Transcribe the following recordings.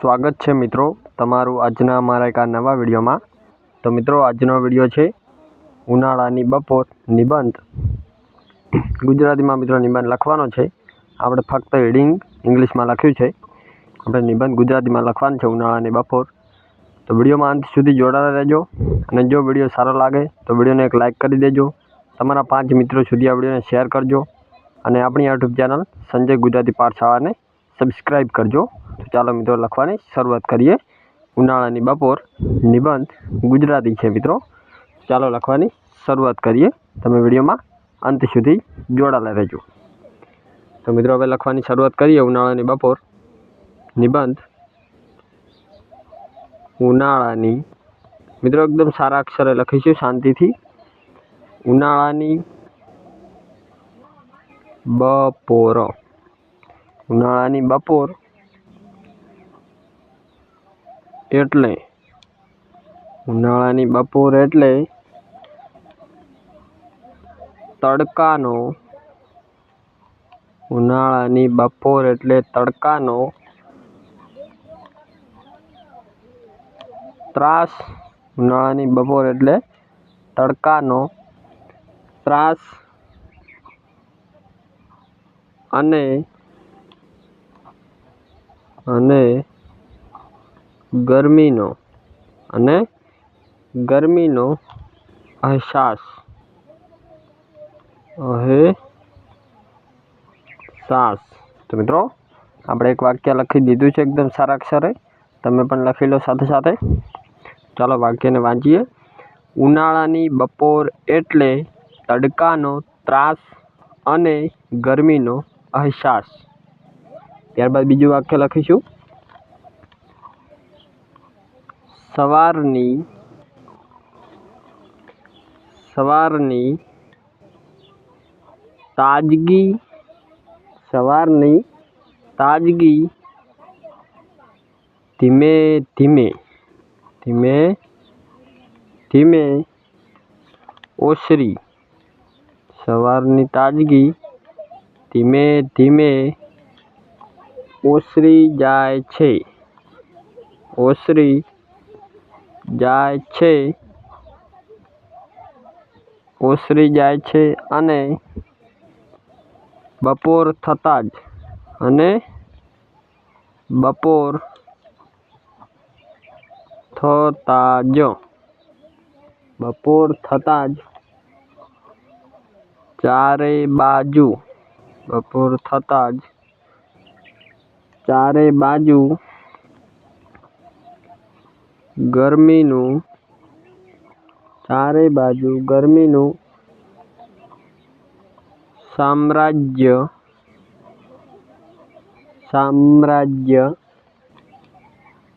સ્વાગત છે મિત્રો તમારું આજના અમારા એક આ નવા વિડીયોમાં. તો મિત્રો, આજનો વીડિયો છે ઉનાળાની બપોર નિબંધ. ગુજરાતીમાં મિત્રો નિબંધ લખવાનો છે. આપણે ફક્ત હેડિંગ ઇંગ્લિશમાં લખ્યું છે. આપણે નિબંધ ગુજરાતીમાં લખવાનું છે ઉનાળાની બપોર. તો વિડીયોમાં અંત સુધી જોડાયેલા રહેજો અને જો વીડિયો સારો લાગે તો વિડીયોને એક લાઇક કરી દેજો. તમારા પાંચ મિત્રો સુધી આ વિડીયોને શેર કરજો અને આપણી યુટ્યુબ ચેનલ સંજય ગુજરાતી પાઠશાળાને સબસ્ક્રાઈબ કરજો. ચાલો મિત્રો, લખવાની શરૂઆત કરીએ. ઉનાળાની બપોર, નિબંધ, ગુજરાતી છે મિત્રો. ચાલો લખવાની શરૂઆત કરીએ. તમે વિડીયોમાં અંત સુધી જોડાયેલા રહેજો. તો મિત્રો, હવે લખવાની શરૂઆત કરીએ. ઉનાળાની બપોર, નિબંધ, ઉનાળાની. મિત્રો, એકદમ સારા અક્ષરે લખીશું, શાંતિથી. ઉનાળાની બપોર. ઉનાળાની બપોર એટલે ઉનાળાની બપોર એટલે તડકાનો ઉનાળાની બપોર એટલે તડકાનો ત્રાસ. ઉનાળાની બપોર એટલે તડકાનો ત્રાસ. અને અને ગરમીનો અને ગરમીનો અહેસાસ. અહેસાસ. તો મિત્રો, આપણે એક વાક્ય લખી દીધું છે એકદમ સારા અક્ષરે. તમે પણ લખી લો સાથે સાથે. ચાલો વાક્યને વાંચીએ. ઉનાળાની બપોર એટલે તડકાનો ત્રાસ અને ગરમીનો અહેસાસ. ત્યારબાદ બીજું વાક્ય લખીશું. સવારની સવારની તાજગી સવારની તાજગી ધીમે ધીમે ધીમે ધીમે ઓસરી. સવારની તાજગી ધીમે ધીમે ઓસરી જાય છે. ઓસરી જાય છે. ઓસરી જાય છે અને બપોર થતાં જ અને બપોર થતાં જ, બપોર થતાં જ ચારે બાજુ, બપોર થતાં જ ચારે બાજુ ગરમીનું ચારે બાજુ ગરમીનું સામ્રાજ્ય સામ્રાજ્ય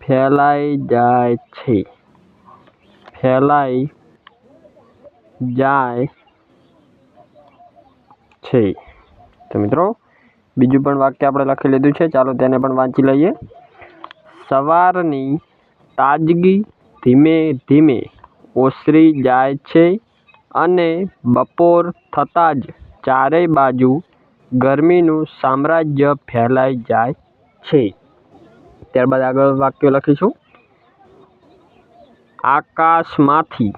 ફેલાઈ જાય છે. ફેલાઈ જાય છે. તો મિત્રો, બીજું પણ વાક્ય આપણે લખી લીધું છે. ચાલો તેને પણ વાંચી લઈએ. સવારની તાજગી ધીમે ધીમે ઓસરી જાય છે અને બપોર થતાં જ ચારેય બાજુ ગરમીનું સામ્રાજ્ય ફેલાઈ જાય છે. ત્યારબાદ આગળ વાક્ય લખીશું. આકાશમાંથી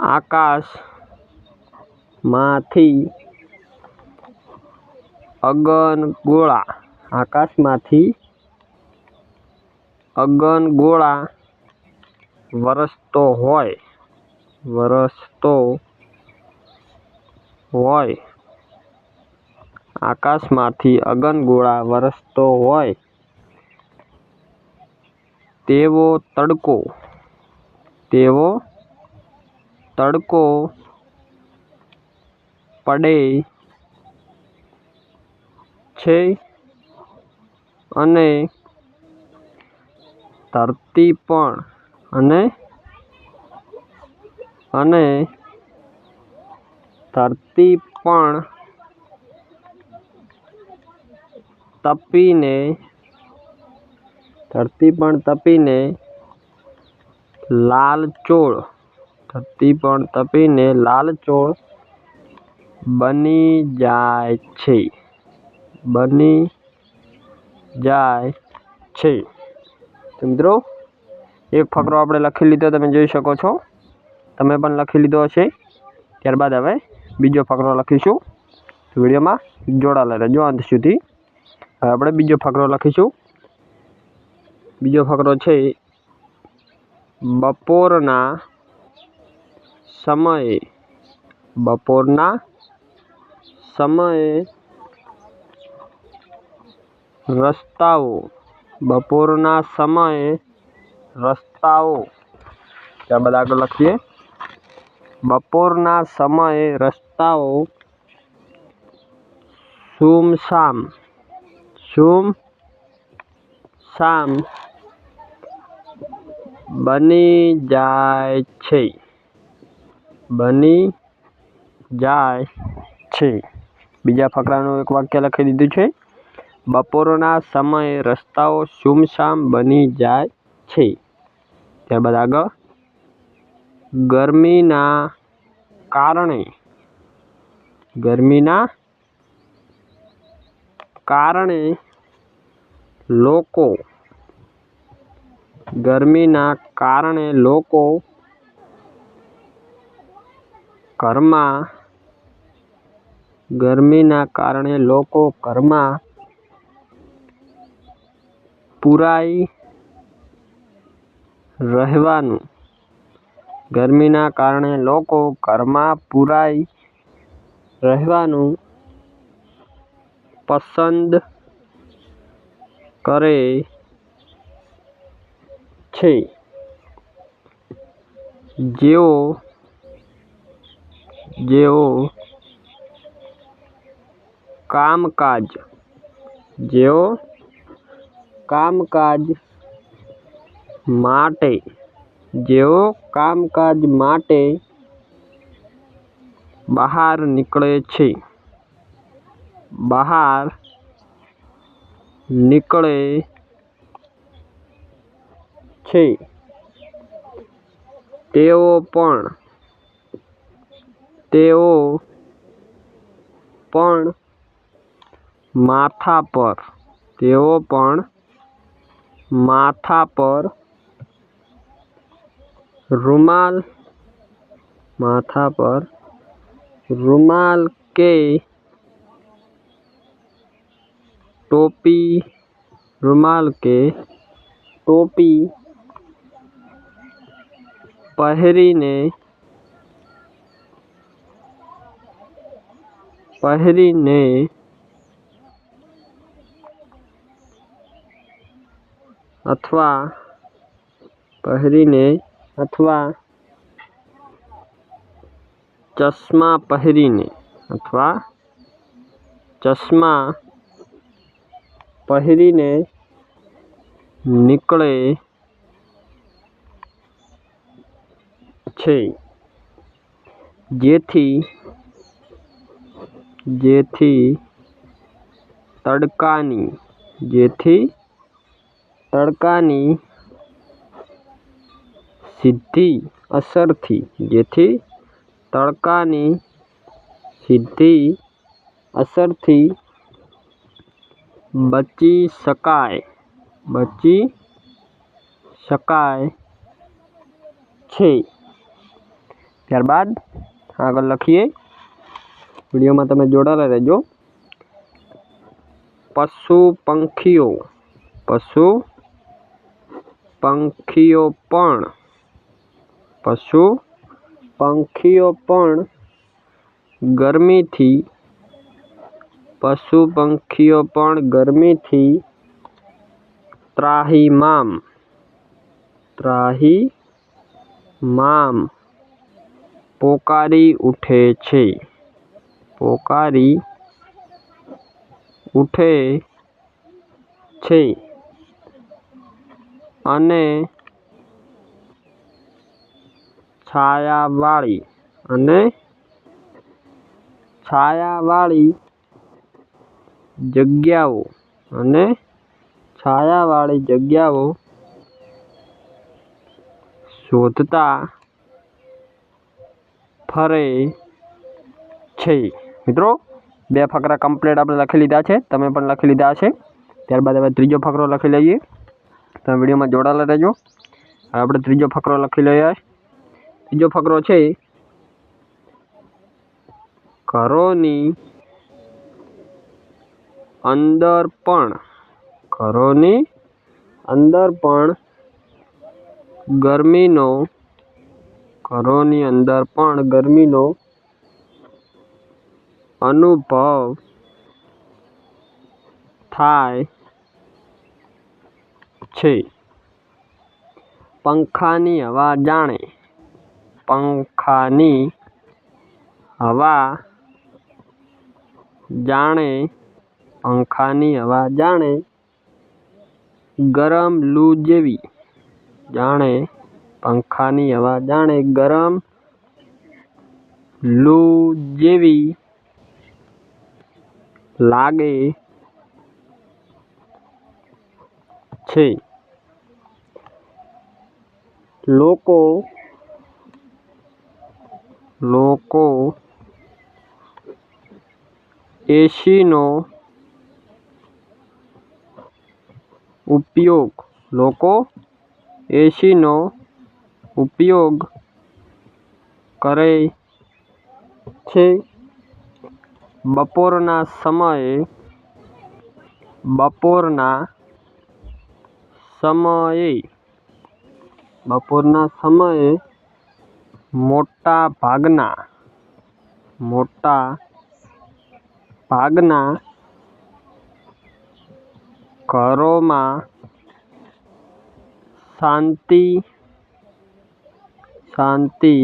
આકાશમાંથી અગનગોળા આકાશમાંથી અગનગોળા વરસતો હોય વરસતો હોય. આકાશમાંથી અગનગોળા વરસતો હોય, તેવો તડકો તેવો તડકો પડે છે અને ધરતી પણ અને અને ધરતી પણ તપીને, ધરતી પણ તપીને લાલચોળ ધરતી પણ તપીને લાલચોળ બની જાય છે, બની જાય છે. તો મિત્રો એક ફકરો આપણે લખી લીધો, તમે જોઈ શકો છો. તમે પણ લખી લીધો હશે. ત્યારબાદ હવે બીજો ફકરો લખીશું. વિડીયોમાં જોડાયેલા રહેજો અંત સુધી. હવે આપણે બીજો ફકરો લખીશું. બીજો ફકરો છે, બપોરના સમયે બપોરના સમયે રસ્તાઓ બપોરના સમયે રસ્તાઓ ત્યારબાદ આગળ લખીએ. બપોરના સમયે રસ્તાઓ સુમસામ સુમ, સામ બની જાય છે. બની જાય છે. બીજા ફકરાનું એક વાક્ય લખી દીધું છે. બપોરના સમયે રસ્તાઓ સુમસામ બની જાય છે. ત્યારબાદ આગળ. ગરમીના કારણે. ગરમીના કારણે લોકો ગરમીના કારણે લોકો ઘરમાં ગરમીના કારણે લોકો ઘરમાં પુરાઈ રહેવાનું. ગરમીના કારણે લોકો ઘરમાં પુરાઈ રહેવાનું પસંદ કરે છે. જેઓ જેઓ કામકાજ, જેઓ કામકાજ માટે, જેઓ કામકાજ માટે બહાર નીકળે છે. બહાર નીકળે છે. તેઓ પણ તેઓ પણ માથા પર, તેઓ પણ માથા પર રૂમાલ માથા પર રૂમાલ કે ટોપી રૂમાલ કે ટોપી પહેરીને પહેરીને અથવા પહેરીને અથવા ચશ્મા પહેરીને અથવા ચશ્મા પહેરીને નીકળે છે જેથી જેથી તડકાની જેથી તડકાની સીધી અસરથી જેથી તડકાની સીધી અસરથી બચી શકાય બચી શકાય છે. ત્યારબાદ આગળ લખીએ. વિડીયોમાં તમે જોડાયેલા રહેજો. પશુ પંખીઓ, પશુ પંખીઓ પણ, પશુ પંખીઓ પણ ગરમીથી, પશુ પંખીઓ પણ ગરમીથી ત્રાહિમામ ત્રાહિમામ પોકારી ઉઠે છે. પોકારી ઉઠે છે. અને છાયાવાળી અને છાયાવાળી જગ્યાઓ અને છાયાવાળી જગ્યાઓ શોધતા ફરે છે. મિત્રો, બે ફકરા કમ્પ્લીટ આપણે લખી લીધા છે. તમે પણ લખી લીધા છે ત્યારબાદ હવે ત્રીજો ફકરો લખી લઈએ. તમે વિડીયોમાં જોડાયેલા રહેજો. આપણે ત્રીજો ફકરો લખી લઈએ. ત્રીજો ફકરો છે ઘરોની અંદર પણ, ઘરોની અંદર પણ, ગરમીનો, ઘરોની અંદર પણ ગરમીનો અનુભવ થાય છે. પંખાની હવા જાણે. પંખાની હવા જાણે. પંખાની હવા જાણે. ગરમ લૂ જેવી જાણે. પંખાની હવા જાણે ગરમ લૂ જેવી લાગે છે. લોકો લોકો એસીનો ઉપયોગ લોકો એસીનો ઉપયોગ કરે છે. બપોરના સમયે બપોરના સમયે બપોરના સમયે મોટા ભાગના મોટા ભાગના ઘરોમાં શાંતિ શાંતિ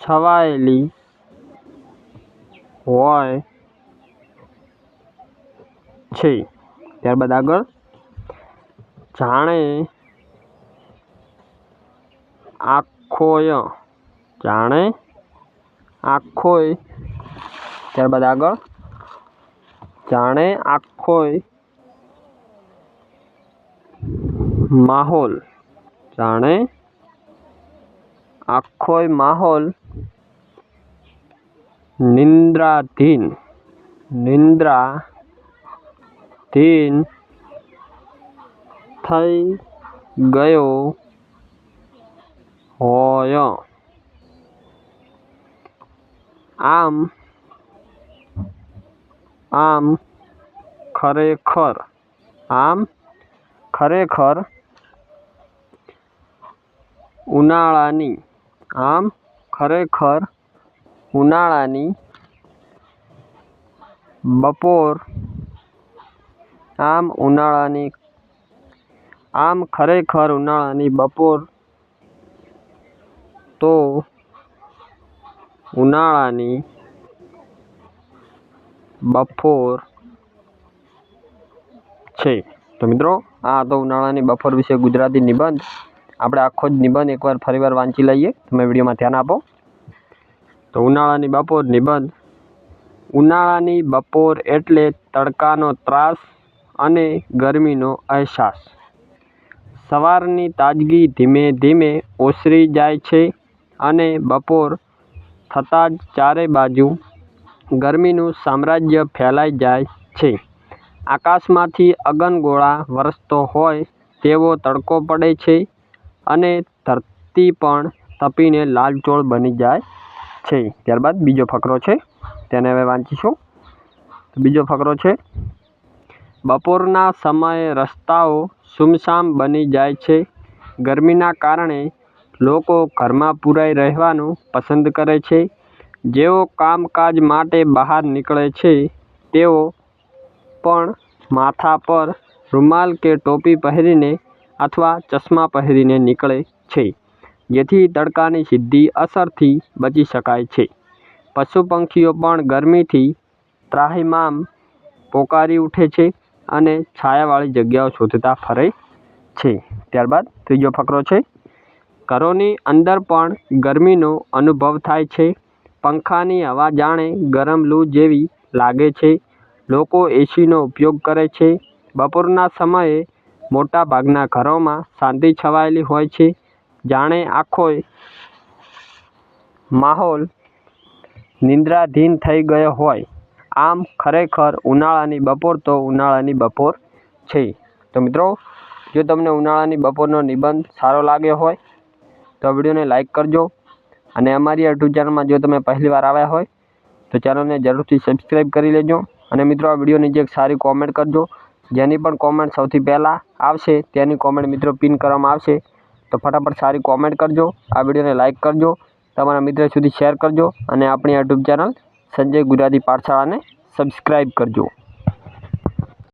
છવાયેલી હોય છે. ત્યારબાદ આગળ જાણે આખોય જાણે આખોય ત્યારબાદ આગળ જાણે આખોય માહોલ જાણે આખોય માહોલ નિંદ્રાધીન નિંદ્રાધીન થઈ ગયો હોય. આમ આમ ખરેખર આમ ખરેખર ઉનાળાની, આમ ખરેખર ઉનાળાની બપોર, આમ ઉનાળાની આમ ખરેખર ઉનાળાની બપોર તો ઉનાળાની બપોર છે. તો મિત્રો, આ હતો ઉનાળાની બપોર વિશે ગુજરાતી નિબંધ. આપણે આખો જ નિબંધ એકવાર ફરીવાર વાંચી લઈએ. તમે વિડીયોમાં ધ્યાન આપો. તો ઉનાળાની બપોર નિબંધ. ઉનાળાની બપોર એટલે તડકાનો ત્રાસ અને ગરમીનો અહેસાસ. સવારની તાજગી ધીમે ધીમે ઓસરી જાય છે અને બપોર થતાં જ ચારે બાજુ ગરમીનું સામ્રાજ્ય ફેલાઈ જાય છે. આકાશમાંથી અગનગોળા વરસતો હોય તેવો તડકો પડે છે અને ધરતી પણ તપીને લાલચોળ બની જાય છે. ત્યારબાદ બીજો ફકરો છે, તેને હવે વાંચીશું. બીજો ફકરો છે, બપોરના સમયે રસ્તાઓ સુમસામ બની જાય છે. ગરમીના કારણે લોકો ઘરમાં પુરાઈ રહેવાનું પસંદ કરે છે. જેઓ કામકાજ માટે બહાર નીકળે છે, તેઓ પણ માથા પર રૂમાલ કે ટોપી પહેરીને અથવા ચશ્મા પહેરીને નીકળે છે, જેથી તડકાની સીધી અસરથી બચી શકાય છે. પશુ પંખીઓ પણ ગરમીથી ત્રાહિમામ પોકારી ઉઠે છે. અને છાયાવાળી જગ્યાઓ શોધતા ફરે છે. ત્યારબાદ ત્રીજો ફકરો છે, ઘરોની અંદર પણ ગરમીનો અનુભવ થાય છે. પંખાની હવા જાણે ગરમ લૂ જેવી લાગે છે. લોકો એસીનો ઉપયોગ કરે છે. બપોરના સમયે મોટાભાગના ઘરોમાં શાંતિ છવાયેલી હોય છે. જાણે આખોય માહોલ નિંદ્રાધીન થઈ ગયો હોય. આમ ખરેખર ઉનાળાની બપોર તો ઉનાળાની બપોર છે. તો મિત્રો, જો તમને ઉનાળાની બપોરનો નિબંધ સારો લાગ્યો હોય, તો વિડીયોને લાઇક કરજો. અને અમારી યુટ્યુબ ચેનલમાં જો તમે પહેલી વાર આવ્યા હોય, તો ચેનલને જરૂરથી સબસ્ક્રાઈબ કરી લેજો. અને મિત્રો, આ વીડિયો નીચે એક સારી કોમેન્ટ કરજો. જેની પણ કોમેન્ટ સૌથી પહેલાં આવશે, તેની કોમેન્ટ મિત્રો પિન કરવામાં આવશે. તો ફટાફટ સારી કોમેન્ટ કરજો. આ વિડીયોને લાઇક કરજો. તમારા મિત્ર સુધી શેર કરજો. અને આપણી યુટ્યુબ ચેનલ સંજય ગુજરાતી પાઠશાળાને સબસ્ક્રાઈબ કરજો.